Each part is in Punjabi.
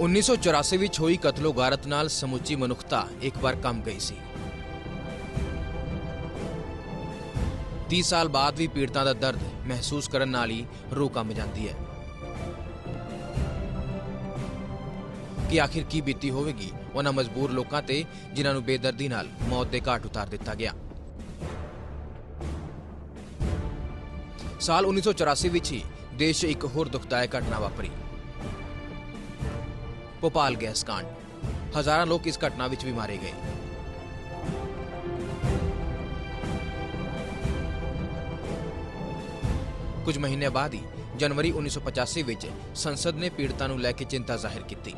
1984 ਵਿੱਚ ਹੋਈ ਕਤਲੋਗਾਰਤ ਨਾਲ ਸਮੁੱਚੀ ਮਨੁੱਖਤਾ ਇੱਕ ਵਾਰ ਕੰਬ ਗਈ ਸੀ। 30 ਸਾਲ ਬਾਅਦ ਵੀ ਪੀੜਤਾਂ ਦਾ ਦਰਦ ਮਹਿਸੂਸ ਕਰਨ ਨਾਲ ਹੀ ਰੂਹ ਕੰਬ ਜਾਂਦੀ ਹੈ। ਕਿ ਆਖਿਰ ਕੀ ਬੀਤੀ ਹੋਵੇਗੀ, ਉਹਨਾਂ ਮਜਬੂਰ ਲੋਕਾਂ ਤੇ ਜਿਨ੍ਹਾਂ ਨੂੰ ਬੇਦਰਦੀ ਨਾਲ ਮੌਤ ਦੇ ਘਾਟ ਉਤਾਰ ਦਿੱਤਾ ਗਿਆ। ਸਾਲ 1984 ਵਿੱਚ ਹੀ ਦੇਸ਼ 'ਚ ਇੱਕ ਹੋਰ ਦੁਖਦਾਇਕ ਘਟਨਾ ਵਾਪਰੀ। ਭੋਪਾਲ ਗੈਸ ਕਾਂਡ। ਹਜ਼ਾਰਾਂ ਲੋਕ ਇਸ ਘਟਨਾ ਵਿੱਚ ਵੀ ਮਾਰੇ ਗਏ। ਕੁਝ ਮਹੀਨੇ ਬਾਅਦ ਹੀ ਜਨਵਰੀ 1985 ਵਿੱਚ ਸੰਸਦ ਨੇ ਪੀੜਤਾਂ ਨੂੰ ਲੈ ਕੇ ਚਿੰਤਾ ਜ਼ਾਹਿਰ ਕੀਤੀ।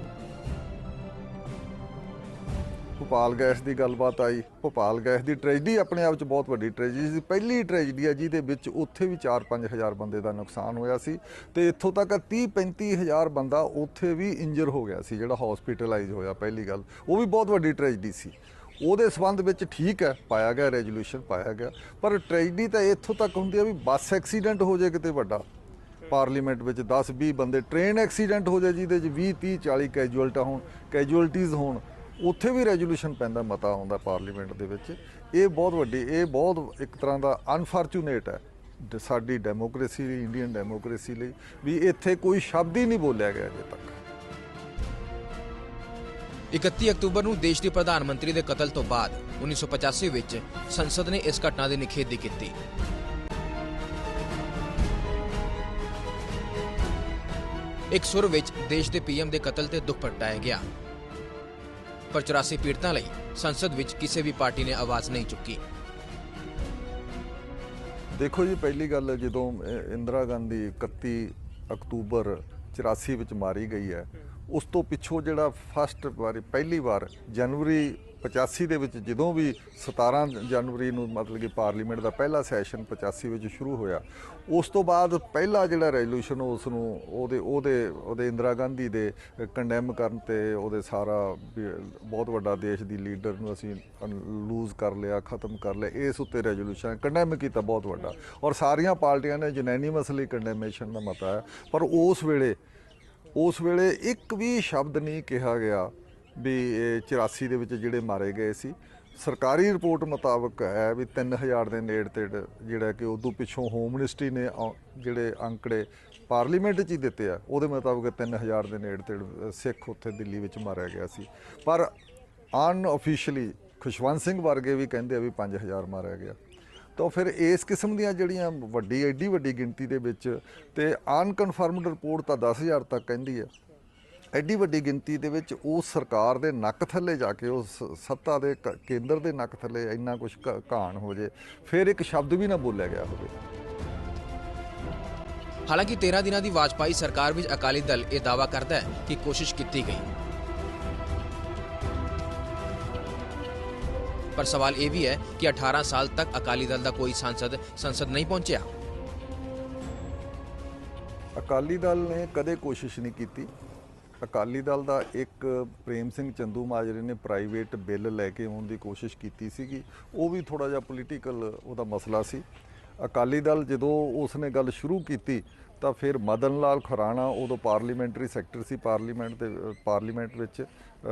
ਭੋਪਾਲ ਗੈਸ ਦੀ ਗੱਲਬਾਤ ਆਈ। ਭੋਪਾਲ ਗੈਸ ਦੀ ਟ੍ਰੈਜਡੀ ਆਪਣੇ ਆਪ 'ਚ ਬਹੁਤ ਵੱਡੀ ਟ੍ਰੈਜਡੀ ਸੀ। ਪਹਿਲੀ ਟ੍ਰੈਜਡੀ ਹੈ ਜਿਹਦੇ ਵਿੱਚ ਉੱਥੇ ਵੀ 4-5 ਹਜ਼ਾਰ ਬੰਦੇ ਦਾ ਨੁਕਸਾਨ ਹੋਇਆ ਸੀ ਤੇ ਇੱਥੋਂ ਤੱਕ 30-35 ਹਜ਼ਾਰ ਬੰਦਾ ਉੱਥੇ ਵੀ ਇੰਜਰ ਹੋ ਗਿਆ ਸੀ, ਜਿਹੜਾ ਹਸਪੀਟਲਾਈਜ਼ ਹੋਇਆ ਪਹਿਲੀ ਗੱਲ। ਉਹ ਵੀ ਬਹੁਤ ਵੱਡੀ ਟ੍ਰੈਜਡੀ ਸੀ। ਉਹਦੇ ਸਬੰਧ ਵਿੱਚ ਠੀਕ ਹੈ, ਪਾਇਆ ਗਿਆ ਰੈਜ਼ੋਲੂਸ਼ਨ ਪਾਇਆ ਗਿਆ। ਪਰ ਟ੍ਰੈਜਡੀ ਤਾਂ ਇੱਥੋਂ ਤੱਕ ਹੁੰਦੀ ਹੈ ਵੀ ਬੱਸ ਐਕਸੀਡੈਂਟ ਹੋ ਜਾਏ ਕਿਤੇ ਵੱਡਾ। ਪਾਰਲੀਮੈਂਟ ਵਿੱਚ 10-20 ਬੰਦੇ ਟ੍ਰੇਨ ਐਕਸੀਡੈਂਟ ਹੋ ਜਾਏ ਜਿਹਦੇ 'ਚ 20 30 40 ਕੈਜੂਅਲਟਾ ਹੋਣ ਕੈਜੂਅਲਟੀਜ਼ ਹੋਣ। ਉੱਥੇ ਵੀ ਰੈਜ਼ੋਲੂਸ਼ਨ ਪੈਂਦਾ ਮਤਾ ਆਉਂਦਾ ਪਾਰਲੀਮੈਂਟ ਦੇ ਵਿੱਚ। ਇਹ ਬਹੁਤ ਵੱਡੀ, ਇਹ ਬਹੁਤ ਇੱਕ ਤਰ੍ਹਾਂ ਦਾ ਅਨਫੋਰਚੂਨੇਟ ਹੈ ਸਾਡੀ ਡੈਮੋਕ੍ਰੇਸੀ ਲਈ, ਇੰਡੀਅਨ ਡੈਮੋਕ੍ਰੇਸੀ ਲਈ, ਵੀ ਇੱਥੇ ਕੋਈ ਸ਼ਬਦ ਹੀ ਨਹੀਂ ਬੋਲਿਆ ਗਿਆ ਅਜੇ ਤੱਕ। 31 ਅਕਤੂਬਰ ਨੂੰ ਦੇਸ਼ ਦੇ ਪ੍ਰਧਾਨ ਮੰਤਰੀ ਦੇ ਕਤਲ ਤੋਂ ਬਾਅਦ 1985 ਵਿੱਚ ਸੰਸਦ ਨੇ ਇਸ ਘਟਨਾ ਦੀ ਨਿਖੇਧੀ ਕੀਤੀ। ਇੱਕ ਸੁਰ ਵਿੱਚ ਦੇਸ਼ ਦੇ ਪੀਐਮ ਦੇ ਕਤਲ ਤੇ ਦੁੱਖ ਪ੍ਰਗਟਾਇਆ ਗਿਆ। ਪਰ 84 ਪੀੜਤਾਂ ਲਈ ਸੰਸਦ ਵਿੱਚ ਕਿਸੇ ਵੀ ਪਾਰਟੀ ਨੇ ਆਵਾਜ਼ ਨਹੀਂ ਚੁੱਕੀ। ਦੇਖੋ ਜੀ, ਪਹਿਲੀ ਗੱਲ ਜਦੋਂ ਇੰਦਰਾ ਗਾਂਧੀ 31 ਅਕਤੂਬਰ 84 ਵਿੱਚ ਮਾਰੀ ਗਈ ਹੈ ਉਸ ਤੋਂ ਪਿੱਛੋਂ ਜਿਹੜਾ ਫਸਟ ਵਾਰੀ, ਪਹਿਲੀ ਵਾਰ ਜਨਵਰੀ 85 ਦੇ ਵਿੱਚ ਜਦੋਂ ਵੀ 17 ਜਨਵਰੀ ਨੂੰ ਮਤਲਬ ਕਿ ਪਾਰਲੀਮੈਂਟ ਦਾ ਪਹਿਲਾ ਸੈਸ਼ਨ 85 ਵਿੱਚ ਸ਼ੁਰੂ ਹੋਇਆ, ਉਸ ਤੋਂ ਬਾਅਦ ਪਹਿਲਾ ਜਿਹੜਾ ਰੈਜ਼ੋਲੂਸ਼ਨ ਉਸ ਨੂੰ ਉਹਦੇ ਉਹਦੇ ਉਹਦੇ ਇੰਦਰਾ ਗਾਂਧੀ ਦੇ ਕੰਡੈਮ ਕਰਨ ਤੇ ਉਹਦੇ ਸਾਰਾ ਬਹੁਤ ਵੱਡਾ ਦੇਸ਼ ਦੀ ਲੀਡਰ ਨੂੰ ਅਸੀਂ ਲੂਜ਼ ਕਰ ਲਿਆ, ਖਤਮ ਕਰ ਲਿਆ, ਇਸ ਉੱਤੇ ਰੈਜ਼ੋਲੂਸ਼ਨ ਕੰਡੈਮ ਕੀਤਾ ਬਹੁਤ ਵੱਡਾ। ਔਰ ਸਾਰੀਆਂ ਪਾਰਟੀਆਂ ਨੇ ਜਨੈਨੀਮਸਲੀ ਕੰਡੈਮੇਸ਼ਨ ਦਾ ਮਤਾ ਹੈ। ਪਰ ਉਸ ਵੇਲੇ ਉਸ ਵੇਲੇ ਇੱਕ ਵੀ ਸ਼ਬਦ ਨਹੀਂ ਕਿਹਾ ਗਿਆ ਵੀ ਇਹ 84 ਦੇ ਵਿੱਚ ਜਿਹੜੇ ਮਾਰੇ ਗਏ ਸੀ। ਸਰਕਾਰੀ ਰਿਪੋਰਟ ਮੁਤਾਬਕ ਹੈ ਵੀ 3000 ਦੇ ਨੇੜੇ ਤੇੜ ਜਿਹੜਾ ਕਿ ਉਦੋਂ ਪਿੱਛੋਂ ਹੋਮ ਮਿਨਿਸਟਰੀ ਨੇ ਜਿਹੜੇ ਅੰਕੜੇ ਪਾਰਲੀਮੈਂਟ 'ਚ ਹੀ ਦਿੱਤੇ ਆ, ਉਹਦੇ ਮੁਤਾਬਕ 3000 ਦੇ ਨੇੜੇ ਤੇੜ ਸਿੱਖ ਉੱਥੇ ਦਿੱਲੀ ਵਿੱਚ ਮਾਰਿਆ ਗਿਆ ਸੀ। ਪਰ ਅਨਆਫੀਸ਼ੀਅਲੀ ਖੁਸ਼ਵੰਤ ਸਿੰਘ ਵਰਗੇ ਵੀ ਕਹਿੰਦੇ ਆ ਵੀ 5000 ਮਾਰਿਆ ਗਿਆ। ਤਾਂ ਫਿਰ ਇਸ ਕਿਸਮ ਦੀਆਂ ਜਿਹੜੀਆਂ ਵੱਡੀ, ਐਡੀ ਵੱਡੀ ਗਿਣਤੀ ਦੇ ਵਿੱਚ ਤੇ ਅਨਕਨਫਰਮਡ ਰਿਪੋਰਟ ਤਾਂ 10000 ਤੱਕ ਕਹਿੰਦੀ ਹੈ ਐਡੀ ਵੱਡੀ ਗਿਣਤੀ ਦੇ ਵਿੱਚ ਉਹ ਸਰਕਾਰ ਦੇ ਨੱਕ ਥੱਲੇ ਜਾ ਕੇ, ਉਸ ਸੱਤਾ ਦੇ ਕ- ਕੇਂਦਰ ਦੇ ਨੱਕ ਥੱਲੇ ਇੰਨਾ ਕੁਝ ਘਾਣ ਹੋ ਜੇ, ਫਿਰ ਇੱਕ ਸ਼ਬਦ ਵੀ ਨਾ ਬੋਲਿਆ ਗਿਆ ਹੋਵੇ। ਹਾਲਾਂਕਿ 13 ਦਿਨਾਂ ਦੀ ਵਾਜਪਾਈ ਸਰਕਾਰ ਵਿੱਚ ਅਕਾਲੀ ਦਲ ਇਹ ਦਾਅਵਾ ਕਰਦਾ ਹੈ ਕਿ ਕੋਸ਼ਿਸ਼ ਕੀਤੀ ਗਈ। ਪਰ ਸਵਾਲ ਇਹ ਵੀ ਹੈ ਕਿ 18 ਸਾਲ ਤੱਕ ਅਕਾਲੀ ਦਲ ਦਾ ਕੋਈ ਸਾਂਸਦ ਸੰਸਦ ਨਹੀਂ ਪਹੁੰਚਿਆ। ਅਕਾਲੀ ਦਲ ਨੇ ਕਦੇ ਕੋਸ਼ਿਸ਼ ਨਹੀਂ ਕੀਤੀ। ਅਕਾਲੀ ਦਲ ਦਾ ਇੱਕ ਪ੍ਰੇਮ ਸਿੰਘ ਚੰਦੂ ਮਾਜਰੇ ਨੇ ਪ੍ਰਾਈਵੇਟ ਬਿੱਲ ਲੈ ਕੇ ਆਉਣ ਦੀ ਕੋਸ਼ਿਸ਼ ਕੀਤੀ ਸੀਗੀ। ਉਹ ਵੀ ਥੋੜਾ ਜਿਹਾ ਪੋਲੀਟੀਕਲ ਉਹਦਾ ਮਸਲਾ ਸੀ। ਅਕਾਲੀ ਦਲ ਜਦੋਂ ਉਸਨੇ ਗੱਲ ਸ਼ੁਰੂ ਕੀਤੀ ਤਾਂ ਫਿਰ ਮਦਨ ਲਾਲ ਖੁਰਾਣਾ ਉਦੋਂ ਪਾਰਲੀਮੈਂਟਰੀ ਸੈਕਟਰ ਸੀ, ਪਾਰਲੀਮੈਂਟ ਦੇ, ਪਾਰਲੀਮੈਂਟ ਵਿੱਚ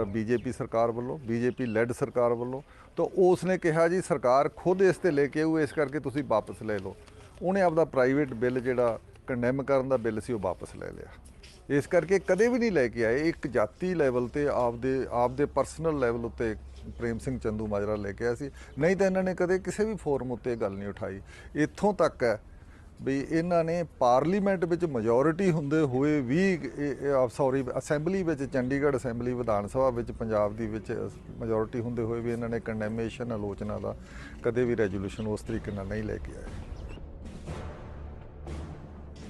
ਬੀਜੇਪੀ ਸਰਕਾਰ ਵੱਲੋਂ, ਬੀਜੇਪੀ ਲੈਡ ਸਰਕਾਰ ਵੱਲੋਂ। ਤਾਂ ਉਸ ਨੇ ਕਿਹਾ ਜੀ, ਸਰਕਾਰ ਖੁਦ ਇਸ ਤੇ ਲੈ ਕੇ ਆਊ, ਇਸ ਕਰਕੇ ਤੁਸੀਂ ਵਾਪਸ ਲੈ ਲਓ। ਉਹਨੇ ਆਪਦਾ ਪ੍ਰਾਈਵੇਟ ਬਿੱਲ ਜਿਹੜਾ ਕੰਡੈਮ ਕਰਨ ਦਾ ਬਿੱਲ ਸੀ, ਉਹ ਵਾਪਸ ਲੈ ਲਿਆ। ਇਸ ਕਰਕੇ ਕਦੇ ਵੀ ਨਹੀਂ ਲੈ ਕੇ ਆਏ। ਇੱਕ ਜਾਤੀ ਲੈਵਲ ਤੇ ਆਪਦੇ ਆਪਦੇ ਪਰਸਨਲ ਲੈਵਲ ਉੱਤੇ ਪ੍ਰੇਮ ਸਿੰਘ ਚੰਦੂ ਮਾਜਰਾ ਲੈ ਕੇ ਆਇਆ ਸੀ। ਨਹੀਂ ਤਾਂ ਇਹਨਾਂ ਨੇ ਕਦੇ ਕਿਸੇ ਵੀ ਫੋਰਮ ਉੱਤੇ ਗੱਲ ਨਹੀਂ ਉਠਾਈ। ਇੱਥੋਂ ਤੱਕ ਹੈ ਵੀ ਇਹਨਾਂ ਨੇ ਪਾਰਲੀਮੈਂਟ ਵਿੱਚ ਮੈਜੋਰਿਟੀ ਹੁੰਦੇ ਹੋਏ ਵੀ ਸੌਰੀ ਅਸੈਂਬਲੀ ਵਿੱਚ, ਚੰਡੀਗੜ੍ਹ ਅਸੈਂਬਲੀ ਵਿਧਾਨ ਸਭਾ ਵਿੱਚ, ਪੰਜਾਬ ਦੀ ਵਿੱਚ ਮੈਜੋਰਿਟੀ ਹੁੰਦੇ ਹੋਏ ਵੀ ਇਹਨਾਂ ਨੇ ਕੰਡੈਮੇਸ਼ਨ ਆਲੋਚਨਾ ਦਾ ਕਦੇ ਵੀ ਰੈਜ਼ੋਲੂਸ਼ਨ ਉਸ ਤਰੀਕੇ ਨਾਲ ਨਹੀਂ ਲੈ ਕੇ ਆਏ।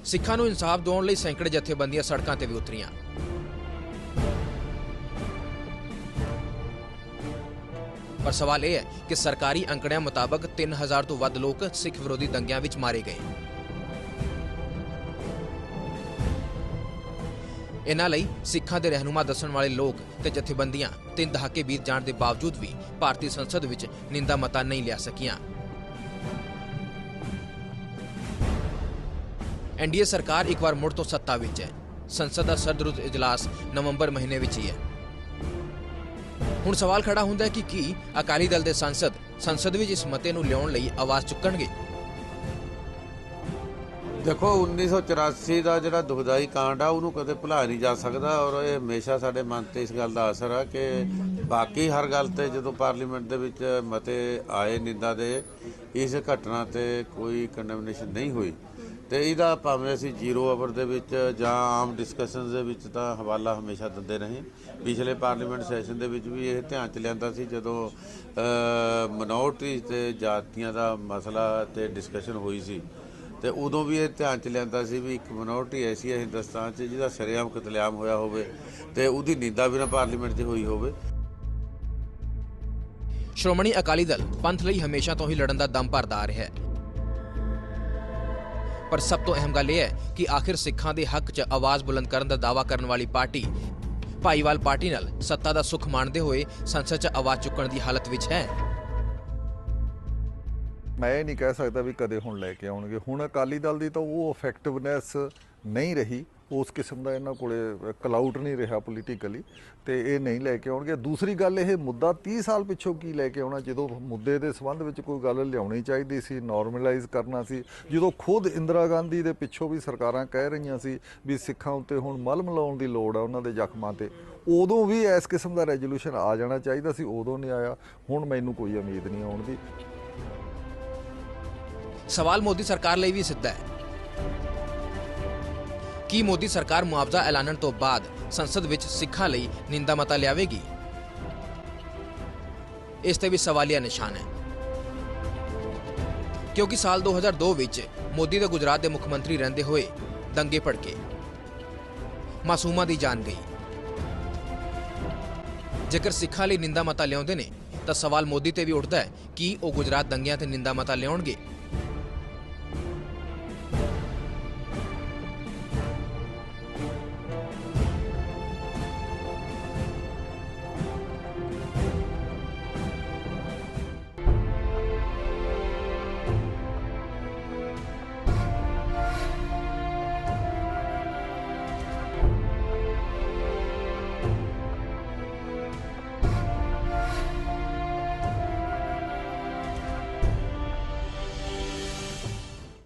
ਸਿੱਖਾਂ ਨੂੰ ਇਨਸਾਫ ਦਿਵਾਉਣ ਲਈ ਸੈਂਕੜੇ ਜਥੇਬੰਦੀਆਂ ਸੜਕਾਂ ਤੇ ਵੀ ਉਤਰੀਆਂ। ਪਰ ਸਵਾਲ ਇਹ ਹੈ ਕਿ ਸਰਕਾਰੀ ਅੰਕੜਿਆਂ ਮੁਤਾਬਕ 3000 ਤੋਂ ਵੱਧ ਲੋਕ ਸਿੱਖ ਵਿਰੋਧੀ ਦੰਗਿਆਂ ਵਿੱਚ ਮਾਰੇ ਗਏ। ਇਹਨਾਂ ਲਈ ਸਿੱਖਾਂ ਦੇ ਰਹਿਨੁਮਾ ਦੱਸਣ ਵਾਲੇ ਲੋਕ ਤੇ ਜਥੇਬੰਦੀਆਂ ਤਿੰਨ ਦਹਾਕੇ ਬੀਤ ਜਾਣ ਦੇ ਬਾਵਜੂਦ ਵੀ ਭਾਰਤੀ ਸੰਸਦ ਵਿੱਚ ਨਿੰਦਾ ਮਤਾ ਨਹੀਂ ਲਿਆ ਸਕੀਆਂ। ਐਨਡੀਏ ਸਰਕਾਰ ਇੱਕ ਵਾਰ ਮੁੜ ਤੋਂ ਸੱਤਾ ਵਿੱਚ ਹੈ। ਸੰਸਦ ਦਾ ਸਰਦਰੁਦ ਇਜਲਾਸ ਨਵੰਬਰ ਮਹੀਨੇ ਵਿੱਚ ਹੀ ਹੈ। ਹੁਣ ਸਵਾਲ ਖੜਾ ਹੁੰਦਾ ਹੈ ਕਿ ਕੀ ਅਕਾਲੀ ਦਲ ਦੇ ਸੰਸਦ ਸੰਸਦ ਵਿੱਚ ਇਸ ਮਤੇ ਨੂੰ ਲਿਆਉਣ ਲਈ ਆਵਾਜ਼ ਚੁੱਕਣਗੇ? ਦੇਖੋ 1984 ਦਾ ਜਿਹੜਾ ਦੁਖਦਾਈ ਕਾਂਡ ਆ, ਉਹਨੂੰ ਕਦੇ ਭੁਲਾ ਨਹੀਂ ਜਾ ਸਕਦਾ ਔਰ ਇਹ ਹਮੇਸ਼ਾ ਸਾਡੇ ਮਨ ਤੇ ਇਸ ਗੱਲ ਦਾ ਅਸਰ ਆ ਕਿ ਬਾਕੀ ਹਰ ਗੱਲ ਤੇ ਜਦੋਂ ਪਾਰਲੀਮੈਂਟ ਦੇ ਵਿੱਚ ਮਤੇ ਆਏ ਨਿੰਦਾ ਦੇ, ਇਸ ਘਟਨਾ ਤੇ ਕੋਈ ਕੰਡੈਮਨੇਸ਼ਨ ਨਹੀਂ ਹੋਈ। ਤੇ ਇਹਦਾ ਭਾਵੇਂ ਅਸੀਂ ਜ਼ੀਰੋ ਆਵਰ ਦੇ ਵਿੱਚ ਜਾਂ ਆਮ ਡਿਸਕਸ਼ਨਸ ਦੇ ਵਿੱਚ ਤਾਂ ਹਵਾਲਾ ਹਮੇਸ਼ਾ ਦਿੰਦੇ ਰਹੇ। ਪਿਛਲੇ ਪਾਰਲੀਮੈਂਟ ਸੈਸ਼ਨ ਦੇ ਵਿੱਚ ਵੀ ਇਹ ਧਿਆਨ ਚ ਲਿਆਂਦਾ ਸੀ, ਜਦੋਂ ਮਨੋਰਟੀ ਤੇ ਜਾਤੀਆਂ ਦਾ ਮਸਲਾ ਤੇ ਡਿਸਕਸ਼ਨ ਹੋਈ ਸੀ। ਤੇ ਉਦੋਂ ਵੀ ਇਹ ਧਿਆਨ ਚ ਲਿਆਂਦਾ ਸੀ ਵੀ ਇੱਕ ਮਿਨੋਰਟੀ ਐਸੀ ਹੈ ਹਿੰਦੁਸਤਾਨ 'ਚ ਜਿਹਦਾ ਸ਼ਰੇਆਮ ਕਤਲੇਆਮ ਹੋਇਆ ਹੋਵੇ ਤੇ ਉਹਦੀ ਨਿੰਦਾ ਵੀ ਨਾ ਪਾਰਲੀਮੈਂਟ 'ਚ ਹੋਈ ਹੋਵੇ। ਸ਼੍ਰੋਮਣੀ ਅਕਾਲੀ ਦਲ ਪੰਥ ਲਈ ਹਮੇਸ਼ਾ ਤੋਂ ਹੀ ਲੜਨ ਦਾ ਦਮ ਭਰਦਾ ਆ ਰਿਹਾ ਹੈ। ਪਰ ਸਭ ਤੋਂ ਅਹਿਮ ਗੱਲ ਇਹ ਹੈ ਕਿ ਆਖਿਰ ਸਿੱਖਾਂ ਦੇ ਹੱਕ 'ਚ ਆਵਾਜ਼ ਬੁਲੰਦ ਕਰਨ ਦਾ ਦਾਅਵਾ ਕਰਨ ਵਾਲੀ ਪਾਰਟੀ ਭਾਈਵਾਲ ਪਾਰਟੀ ਨਾਲ ਸੱਤਾ ਦਾ ਸੁੱਖ ਮਾਣਦੇ ਹੋਏ ਸੰਸਦ 'ਚ ਆਵਾਜ਼ ਚੁੱਕਣ ਦੀ ਹਾਲਤ ਵਿੱਚ ਹੈ। ਮੈਂ ਇਹ ਨਹੀਂ ਕਹਿ ਸਕਦਾ ਵੀ ਕਦੇ ਹੁਣ ਲੈ ਕੇ ਆਉਣਗੇ। ਹੁਣ ਅਕਾਲੀ ਦਲ ਦੀ ਤਾਂ ਉਹ ਇਫੈਕਟਿਵਨੈਸ ਨਹੀਂ ਰਹੀ। ਉਸ ਕਿਸਮ ਦਾ ਇਹਨਾਂ ਕੋਲੇ ਕਲਾਊਟ ਨਹੀਂ ਰਿਹਾ ਪੋਲੀਟੀਕਲੀ ਤੇ ਇਹ ਨਹੀਂ ਲੈ ਕੇ ਆਉਣਗੇ। ਦੂਸਰੀ ਗੱਲ ਇਹ, ਮੁੱਦਾ 30 ਸਾਲ ਪਿੱਛੋਂ ਕੀ ਲੈ ਕੇ ਆਉਣਾ? ਜਦੋਂ ਮੁੱਦੇ ਦੇ ਸੰਬੰਧ ਵਿੱਚ ਕੋਈ ਗੱਲ ਲਿਆਉਣੀ ਚਾਹੀਦੀ ਸੀ ਨਾਰਮਲਾਈਜ਼ ਕਰਨਾ ਸੀ, ਜਦੋਂ ਖੁਦ ਇੰਦਰਾ ਗਾਂਧੀ ਦੇ ਪਿੱਛੋਂ ਵੀ ਸਰਕਾਰਾਂ ਕਹਿ ਰਹੀਆਂ ਸੀ ਵੀ ਸਿੱਖਾਂ ਉੱਤੇ ਹੁਣ ਮਲਮ ਲਾਉਣ ਦੀ ਲੋੜ ਆ ਉਹਨਾਂ ਦੇ ਜ਼ਖਮਾਂ ਤੇ, ਉਦੋਂ ਵੀ ਇਸ ਕਿਸਮ ਦਾ ਰੈਜ਼ੋਲੂਸ਼ਨ ਆ ਜਾਣਾ ਚਾਹੀਦਾ ਸੀ, ਉਦੋਂ ਨਹੀਂ ਆਇਆ। ਹੁਣ ਮੈਨੂੰ ਕੋਈ ਉਮੀਦ ਨਹੀਂ ਆਉਣ ਦੀ। ਸਵਾਲ ਮੋਦੀ ਸਰਕਾਰ ਲਈ ਵੀ ਸਿੱਧਾ ਹੈ। ਕੀ ਮੋਦੀ ਸਰਕਾਰ ਮੁਆਵਜ਼ਾ ਐਲਾਨਣ ਤੋਂ ਬਾਅਦ ਸੰਸਦ ਵਿੱਚ ਸਿੱਖਾਂ ਲਈ ਨਿੰਦਾ ਮਤਾ ਲਿਆਵੇਗੀ? ਇਸ ਤੇ ਵੀ ਸਵਾਲੀਆ ਨਿਸ਼ਾਨ ਹੈ। ਕਿਉਂਕਿ ਸਾਲ 2002 ਵਿੱਚ ਮੋਦੀ ਦੇ ਗੁਜਰਾਤ ਦੇ ਮੁੱਖ ਮੰਤਰੀ ਰਹਿੰਦੇ ਹੋਏ ਦੰਗੇ ਭੜਕੇ, ਮਾਸੂਮਾਂ ਦੀ ਜਾਨ ਗਈ। ਜੇਕਰ ਸਿੱਖਾਂ ਲਈ ਨਿੰਦਾ ਮਤਾ ਲਿਆਉਂਦੇ ਨੇ, ਤਾਂ ਸਵਾਲ ਮੋਦੀ ਤੇ ਵੀ ਉੱਠਦਾ ਹੈ ਕਿ ਉਹ ਗੁਜਰਾਤ ਦੰਗਿਆਂ ਤੇ ਨਿੰਦਾ ਮਤਾ ਲਿਆਉਣਗੇ।